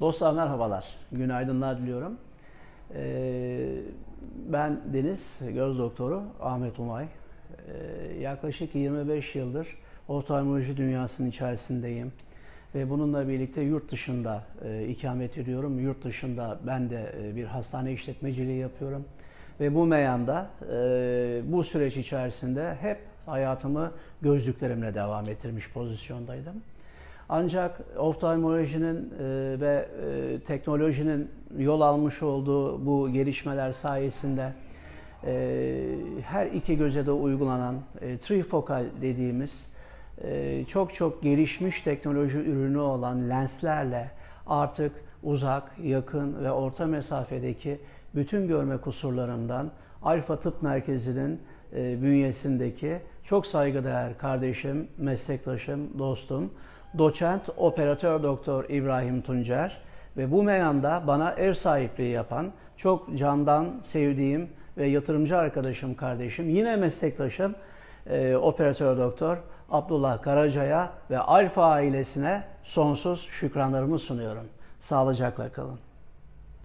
Dostlar merhabalar, günaydınlar diliyorum. Ee, ben Deniz, göz doktoru Ahmet Umay. Ee, yaklaşık 25 yıldır oftalmoloji dünyasının içerisindeyim. Ve bununla birlikte yurt dışında e, ikamet ediyorum. Yurt dışında ben de e, bir hastane işletmeciliği yapıyorum. Ve bu meyanda e, bu süreç içerisinde hep hayatımı gözlüklerimle devam ettirmiş pozisyondaydım. Ancak oftalmolojinin e, ve e, teknolojinin yol almış olduğu bu gelişmeler sayesinde e, her iki göze de uygulanan trifokal dediğimiz çok çok gelişmiş teknoloji ürünü olan lenslerle artık uzak, yakın ve orta mesafedeki bütün görme kusurlarımdan Alfa Tıp Merkezi'nin bünyesindeki çok saygıdeğer kardeşim, meslektaşım, dostum, doçent operatör doktor İbrahim Tuncer ve bu meyanda bana ev sahipliği yapan çok candan sevdiğim ve yatırımcı arkadaşım, kardeşim, yine meslektaşım e, operatör doktor Abdullah Karaca'ya ve Alfa ailesine sonsuz şükranlarımı sunuyorum. Sağlıcakla kalın.